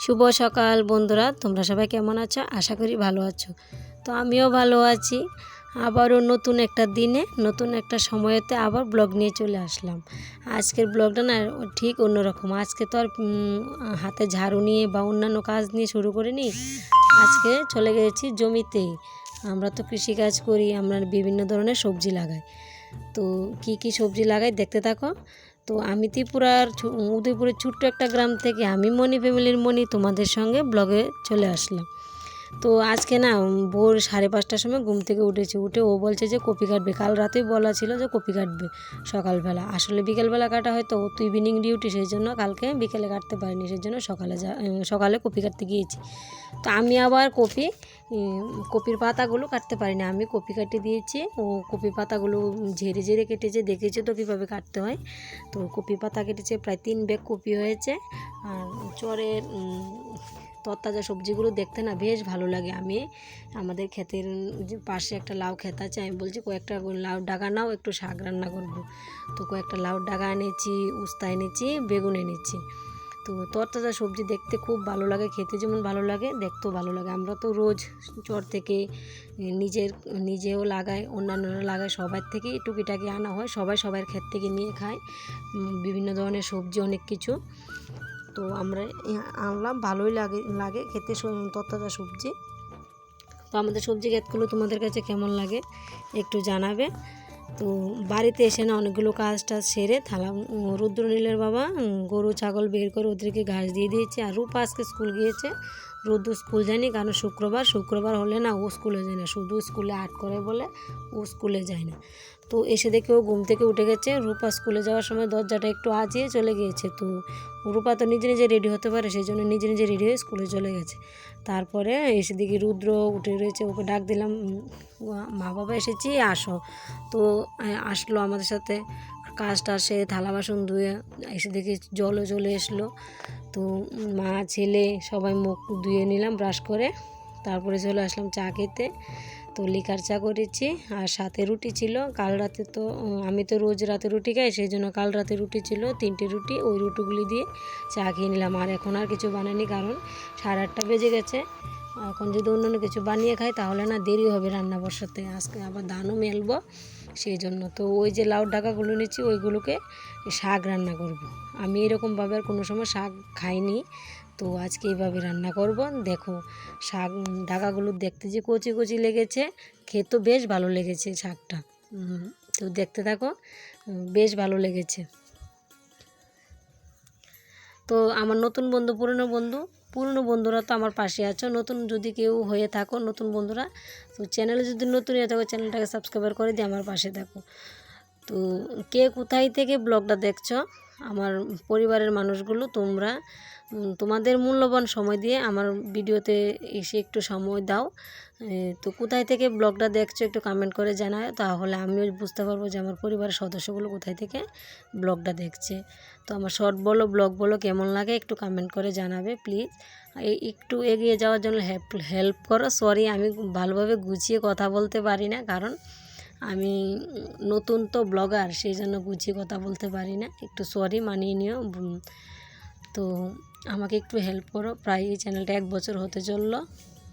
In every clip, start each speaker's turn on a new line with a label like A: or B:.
A: শুভ সকাল বন্ধুরা, তোমরা সবাই কেমন আছো? আশা করি ভালো আছো। তো আমিও ভালো আছি। আবারও নতুন একটা দিনে, নতুন একটা সময়তে আবার ব্লগ নিয়ে চলে আসলাম। আজকের ব্লগটা না ঠিক অন্যরকম। আজকে তো আর হাতে ঝাড়ু নিয়ে বা অন্যান্য কাজ নিয়ে শুরু করিনি। আজকে চলে গেছি জমিতে। আমরা তো কৃষিকাজ করি, আমরা বিভিন্ন ধরনের সবজি লাগাই। তো কি কি সবজি লাগাই দেখতে থাকো। তো আমি ত্রিপুরার উদয়পুরের ছোট্ট একটা গ্রাম থেকে আমি মনি ফ্যামিলির মনি তোমাদের সঙ্গে ব্লগে চলে আসলাম। তো আজকে না ভোর সাড়ে পাঁচটার সময় ঘুম থেকে উঠেছি। উঠে ও বলছে যে কপি কাটবে। কাল রাতেই বলা ছিল যে কপি কাটবে সকালবেলা। আসলে বিকেলবেলা কাটা হয়তো ও তো ইভিনিং ডিউটি সেই জন্য কালকে বিকেলে কাটতে পারিনি সেই জন্য সকালে যা সকালে কপি কাটতে গিয়েছি। তো আমি আবার কপি কপির পাতাগুলো কাটতে পারিনি। আমি কপি কাটে দিয়েছি, ও কপি পাতাগুলো ঝেড়ে ঝেড়ে কেটেছে, দেখেছে তো কীভাবে কাটতে হয়। তো কপি পাতা কেটেছে, প্রায় তিন ব্যাগ কপি হয়েছে। আর চরের তরতাজা সবজিগুলো দেখতে না বেশ ভালো লাগে। আমি আমাদের ক্ষেতের পাশে একটা লাউ ক্ষেত আছে, আমি বলছি কয়েকটা লাউ ডাগা নাও, একটু শাক রান্না করব। তো কয়েকটা লাউ ডাগা এনেছি, উস্তা এনেছি, বেগুন এনেছি। তো তরতাজা সবজি দেখতে খুব ভালো লাগে, খেতে যেমন ভালো লাগে, দেখতেও ভালো লাগে। আমরা তো রোজ চর থেকে নিজের, নিজেও লাগাই, অন্যান্যরা লাগায়, সবার থেকেই টুকিটাকি আনা হয়। সবাই সবার ক্ষেত থেকে নিয়ে খায়। বিভিন্ন ধরনের সবজি, অনেক কিছু। তো আমরা আনলাম, ভালোই লাগে লাগে খেতে তরতাজা সবজি। তো আমাদের সবজি ক্ষেতগুলো তোমাদের কাছে কেমন লাগে একটু জানাবে। তো বাড়িতে এসে না অনেকগুলো কাজ টাজ সেরে থালা রুদ্রনীলের বাবা গরু, ছাগল বের করে ওদেরকে ঘাস দিয়ে দিয়েছে। আর রূপা আজকে স্কুল গিয়েছে। রুদ্র স্কুল যায়নি, কারণ শুক্রবার। শুক্রবার হলে না ও স্কুলে যায় না। শুধু স্কুলে আর্ট করে বলে ও স্কুলে যায় না। তো এসে দেখে ও ঘুম থেকে উঠে গেছে। রূপা স্কুলে যাওয়ার সময় দরজাটা একটু আজিয়ে চলে গিয়েছে তো। রূপা তো নিজে নিজে রেডি হতে পারে, সেই জন্য নিজে নিজে রেডি হয়ে স্কুলে চলে গেছে। তারপরে এসে দেখি রুদ্র উঠে রয়েছে, ওকে ডাক দিলাম মা বাবা এসেছি, আসো। তো আসলো আমাদের সাথে। কাজটা সে থালা বাসন ধুয়ে এসে দেখি জলও চলে এসলো। তো, মা, ছেলে, সবাই মুখ ধুয়ে নিলাম ব্রাশ করে। তারপরে চলে আসলাম চা খেতে। তো লিকার চা করেছি আর সাথে রুটি ছিল। কাল রাতে তো আমি তো রোজ রাতে রুটি খাই সেই জন্য কাল রাতে রুটি ছিল, তিনটে রুটি, ওই রুটিগুলি দিয়ে চা খেয়ে নিলাম। আর এখন আর কিছু বানাইনি, কারণ সাড়ে আটটা বেজে গেছে। এখন যদি অন্যান্য কিছু বানিয়ে খাই, তাহলে না দেরি হবে রান্না বসাতে। আজকে আবার ধানও মেলবো সেই জন্য তো ওই যে লাউ ডাকাগুলো নিচ্ছি, ওইগুলোকে শাক রান্না করব। আমি এরকমভাবে আর কোনো সময় শাক খাইনি। তো আজকে এইভাবে রান্না করব। দেখো, শাক ডাকাগুলো দেখতে যে কচি কচি লেগেছে খেতেও বেশ ভালো লেগেছে শাকটা। তো দেখতে থাকো বেশ ভালো লেগেছে। তো আমার নতুন বন্ধু, পুরনো বন্ধু, পুরনো বন্ধুরা তো আমার পাশে আছো। নতুন যদি কেউ হয়ে থাকো, নতুন বন্ধুরা, তো চ্যানেলে যদি নতুন হয়ে থাকো, চ্যানেলটাকে সাবস্ক্রাইব করে দিয়ে আমার পাশে থাকো। তো কে কোথায় থেকে ব্লগটা দেখছ? আমার পরিবারের মানুষগুলো তোমরা তোমাদের মূল্যবান সময় দিয়ে আমার ভিডিওতে এসে একটু সময় দাও। তো কোথায় থেকে ব্লগটা দেখছ একটু কমেন্ট করে জানায় তাহলে আমিও বুঝতে পারব যে আমার পরিবারের সদস্যগুলো কোথায় থেকে ব্লগটা দেখছে। তো আমার শর্ট বলো ব্লগ বলো, কেমন লাগে একটু কমেন্ট করে জানাবে প্লিজ একটু এগিয়ে যাওয়ার জন্য হেল্প হেল্প করো। সরি আমি ভালোভাবে গুছিয়ে কথা বলতে পারি না, কারণ আমি নতুন তো ব্লগার, সেই জন্য গুছিয়ে কথা বলতে পারি না। একটু সরি মানিয়ে নিও। তো আমাকে একটু হেল্প করো। প্রায় এই চ্যানেলটা এক বছর হতে চলল।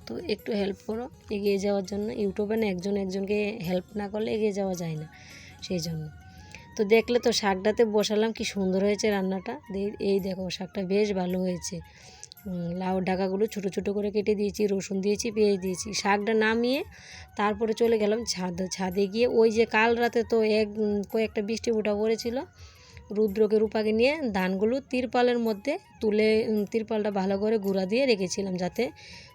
A: তো একটু হেল্প করো। এগিয়ে যাওয়ার জন্য ইউটিউবে না একজন একজনকে হেল্প না করলে এগিয়ে যাওয়া যায় না, সেই জন্য। তো দেখলে তো শাকটাতে বসালাম, কি সুন্দর হয়েছে রান্নাটা। এই দেখো শাকটা বেশ ভালো হয়েছে। লাউ ডাকাগুলো ছোট ছোট করে কেটে দিয়েছি, রসুন দিয়েছি, পেঁয়াজ দিয়েছি, শাকটা নামিয়ে তারপরে চলে গেলাম ছাদ। ছাদে গিয়ে ওই যে কাল রাতে তো এক কয়েকটা বৃষ্টি ফুটা পড়েছিল, রুদ্রকে, রূপাকে নিয়ে ধানগুলো তিরপালের মধ্যে তুলে তিরপালটা ভালো করে গুঁড়া দিয়ে রেখেছিলাম যাতে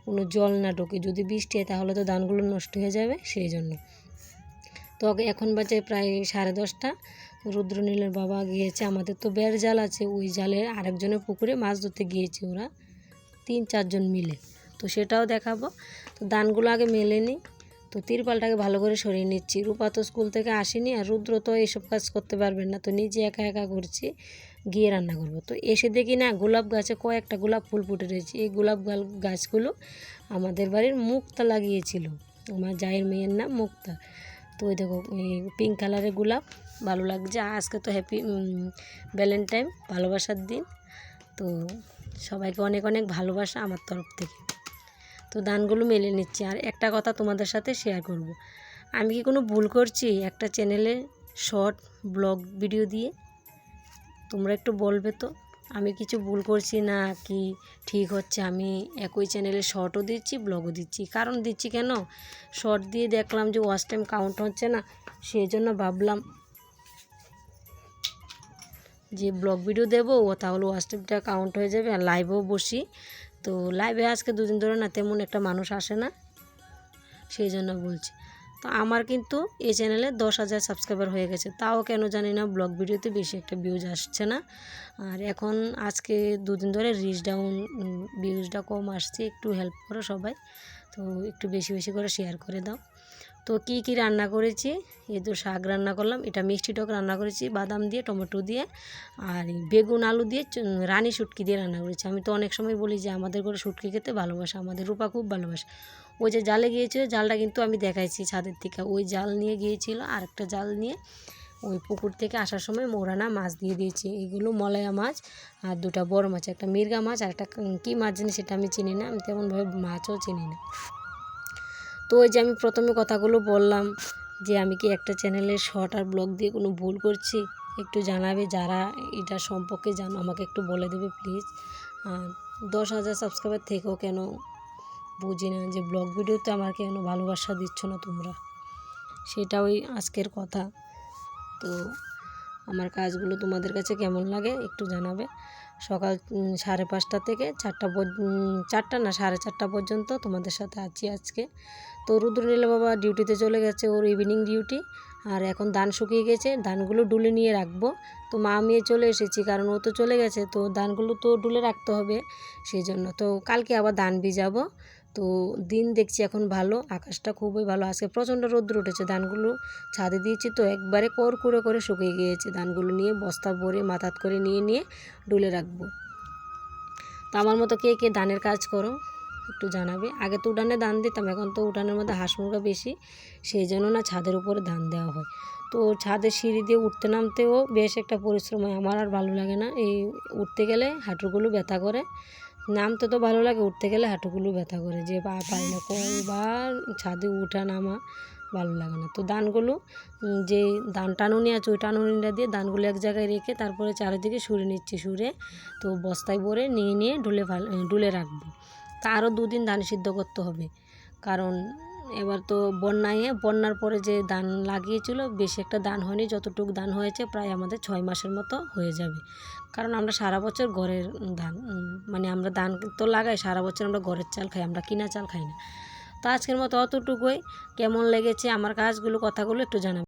A: কোনো জল না ঢোকে। যদি বৃষ্টি হয় তাহলে তো ধানগুলো নষ্ট হয়ে যাবে সেই জন্য। তো এখন বাজে প্রায় সাড়ে দশটা। রুদ্রনীলের বাবা গিয়েছে, আমাদের তো বেড় জাল আছে, ওই জালে আরেকজনের পুকুরে মাছ ধরতে গিয়েছে ওরা। তিন চারজন মিলে। তো সেটাও দেখাবো। তো দানগুলো আগে মেলে নিই। তো তিরপালটাকে ভালো করে সরিয়ে নিচ্ছি। রূপা তো স্কুল থেকে আসেনি আর রুদ্র তো এইসব কাজ করতে পারবেন না। তো নিজে একা একা করছি গিয়ে রান্না করব। তো এসে দেখি না, গোলাপ গাছে কয়েকটা গোলাপ ফুল ফুটে রয়েছে। এই গোলাপ গাল- গাছগুলো আমাদের বাড়ির মুক্তা লাগিয়েছিল। আমার জায়ের মেয়ের নাম মুক্তা। তো ওই দেখো পিঙ্ক কালারের গোলাপ, ভালো লাগছে। আজকে তো হ্যাপি ভ্যালেন্টাইন ভালোবাসার দিন। তো সবাইকে অনেক অনেক ভালোবাসা আমার তরফ থেকে। তো দানগুলো মেলে নিচ্ছি। আর একটা কথা তোমাদের সাথে শেয়ার করব। আমি কি কোনো ভুল করছি? একটা চ্যানেলে শর্ট ব্লগ ভিডিও দিয়ে? তোমরা একটু বলবে তো? আমি কিছু ভুল করছি না কি ঠিক হচ্ছে? আমি একই চ্যানেলে শর্টও দিচ্ছি ব্লগও দিচ্ছি। কারণ দিচ্ছি কেন? শর্ট দিয়ে দেখলাম যে ওয়াচ টাইম কাউন্ট হচ্ছে না। সেই জন্য ভাবলাম যে ব্লগ ভিডিও দেবো, ও তাহলে টাইমটা কাউন্ট হয়ে যাবে আর লাইভেও বসি। তো লাইভে আজকে দুদিন ধরে না তেমন একটা মানুষ আসে না, সেই জন্য বলছি। তো আমার কিন্তু এই চ্যানেলে দশ হাজার সাবস্ক্রাইবার হয়ে গেছে, তাও কেন জানি না ব্লগ ভিডিওতে বেশি একটা ভিউজ আসছে না। আর এখন আজকে দুদিন ধরে রিচ ডাউন ভিউজটা কম আসছে, একটু হেল্প করো সবাই। তো একটু বেশি বেশি করে শেয়ার করে দাও। তো কি কি রান্না করেছি? তো শাক রান্না করলাম, এটা মিষ্টি টক রান্না করেছি, বাদাম দিয়ে, টমেটো দিয়ে, আর বেগুন, আলু দিয়ে রানী শুটকি দিয়ে রান্না করেছি। আমি তো অনেক সময় বলি যে আমাদের করে শুটকি খেতে ভালোবাসে, আমাদের রূপা খুব ভালোবাসে। ওই যে জালে গিয়েছিল, জালটা কিন্তু আমি দেখাইছি ছাদের থেকে। ওই জাল নিয়ে গিয়েছিল আর একটা জাল নিয়ে ওই পুকুর থেকে আসার সময় মোরানা মাছ দিয়ে দিয়েছি। এগুলো মলায়া মাছ আর দুটা বড় মাছ, একটা মির্গা মাছ আর একটা কী মাছ জানি সেটা আমি চিনি না, আমি তেমনভাবে মাছও চিনি না। তো ওই যে আমি প্রথমে কথাগুলো বললাম যে আমি কি একটা চ্যানেলে শর্ট আর ব্লগ দিয়ে কোনো ভুল করছি? একটু জানাবে যারা এটা সম্পর্কে জানো, আমাকে একটু বলে দেবে প্লিজ। দশ হাজার সাবস্ক্রাইবার থেকেও কেন বুঝি না যে ব্লগ ভিডিওতে আমার কেন ভালোবাসা দিচ্ছ না তোমরা? সেটা ওই আজকের কথা। তো আমার কাজগুলো তোমাদের কাছে কেমন লাগে একটু জানাবে। সকাল সাড়ে পাঁচটা থেকে চারটা চারটা না, সাড়ে চারটা পর্যন্ত তোমাদের সাথে আছি আজকে। তো রুদ্রনীল বাবা ডিউটিতে চলে গেছে, ওর ইভিনিং ডিউটি আর এখন ধান শুকিয়ে গেছে, ধানগুলো ডুলে নিয়ে রাখব। তো মা মেয়ে চলে এসেছি, কারণ ও তো চলে গেছে, তো ধানগুলো তো ডুলে রাখতে হবে। সেই জন্য তো কালকে আবার ধান ভিজাবো। তো দিন দেখছি এখন ভালো, আকাশটা খুবই ভালো। আজকে প্রচণ্ড রোদ্র উঠেছে, ধানগুলো ছাদে দিয়েছি তো একবারে কর করে করে শুকিয়ে গিয়েছে। ধানগুলো নিয়ে বস্তা ভরে মাথাত করে নিয়ে নিয়ে ডুলে রাখব। তো আমার মতো কে কে ধানের কাজ করো, একটু জানাবে। আগে তো উঠানে ধান দিতাম, এখন তো উঠানের মধ্যে হাঁস মুরগা বেশি, সেই জন্য না ছাদের উপরে ধান দেওয়া হয়। তো ছাদের সিঁড়ি দিয়ে উঠতে নামতেও বেশ একটা পরিশ্রম হয়, আমার আর ভালো লাগে না। এই উঠতে গেলে হাঁটুগুলো ব্যথা করে নামতে তো ভালো লাগে, উঠতে গেলে হাঁটুগুলো ব্যথা করে, যে পা পাই না কবার ছাদে উঠা নামা ভালো লাগে না। তো দানগুলো যে দান টানুনি আছে, ওই টানুনিটা দিয়ে দানগুলো এক জায়গায় রেখে তারপরে চারিদিকে সুরে নিচ্ছি, সুরে তো বস্তায় ভরে নিয়ে নিয়ে ফাল ডুলে রাখব। তা আরও দুদিন ধান সিদ্ধ করতে হবে। কারণ এবার তো বন্যায়, বন্যার পরে যে ধান লাগিয়েছিল, বেশি একটা ধান হয়নি, যতটুকু ধান হয়েছে প্রায় আমাদের ছয় মাসের মতো হয়ে যাবে। কারণ আমরা সারা বছর ঘরের ধান মানে আমরা ধান তো লাগাই, সারা বছর আমরা ঘরের চাল খাই, আমরা কিনা চাল খাই না। তো আজকের মতো অতটুকুই। কেমন লেগেছে আমার কাজগুলো, কথাগুলো একটু জানাবেন।